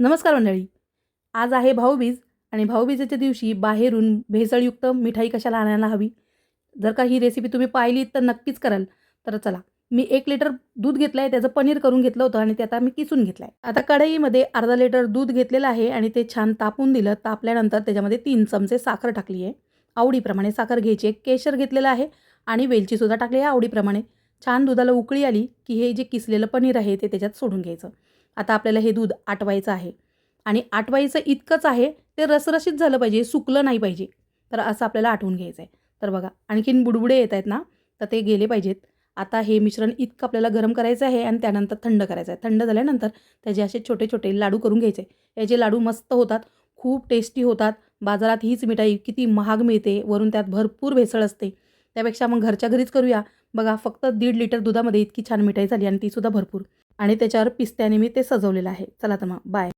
नमस्कार मंडळी. आज आहे भाऊबीज आणि भाऊबीजेच्या दिवशी बाहेरून भेसळयुक्त मिठाई कशाला आणायला हवी? जर का ही रेसिपी तुम्ही पाहिली तर नक्कीच कराल. तर चला मी एक लिटर दूध घेतलं आहे त्याचं पनीर करून घेतलं होतं आणि ते आता मी किसून घेतलं आहे आता कढईमध्ये अर्धा लिटर दूध घेतलेलं आहे आणि ते छान तापून दिलं. तापल्यानंतर त्याच्यामध्ये तीन चमचे साखर टाकली आहे आवडीप्रमाणे साखर घ्यायची आहे. केशर घेतलेलं आहे आणि वेलचीसुद्धा टाकली आहे आवडीप्रमाणे. छान दुधाला उकळी आली की हे जे किसलेलं पनीर आहे ते त्याच्यात सोडून घ्यायचं. आता आपल्याला हे दूध आटवायचं आहे. आणि आटवायचं इतकंच आहे ते रसरशीत झालं पाहिजे सुकलं नाही पाहिजे. तर असं आपल्याला आठवून घ्यायचं आहे तर बघा आणखीन बुडबुडे येत आहेत ना तर ते गेले पाहिजेत. आता हे मिश्रण इतकं आपल्याला गरम करायचं आहे आणि त्यानंतर थंड करायचं आहे. थंड झाल्यानंतर त्याचे असे छोटे छोटे लाडू करून घ्यायचे. याचे लाडू मस्त होतात खूप टेस्टी होतात. बाजारात हीच मिठाई किती महाग मिळते वरून त्यात भरपूर भेसळ असते. त्यापेक्षा मग घरच्या घरीच करूया. बघा फक्त दीड लिटर दुधामध्ये इतकी छान मिठाई झाली आणि तीसुद्धा भरपूर. आणि त्याच्यावर पिस्त्याने मी ते सजवलेलं आहे. चला तर मग बाय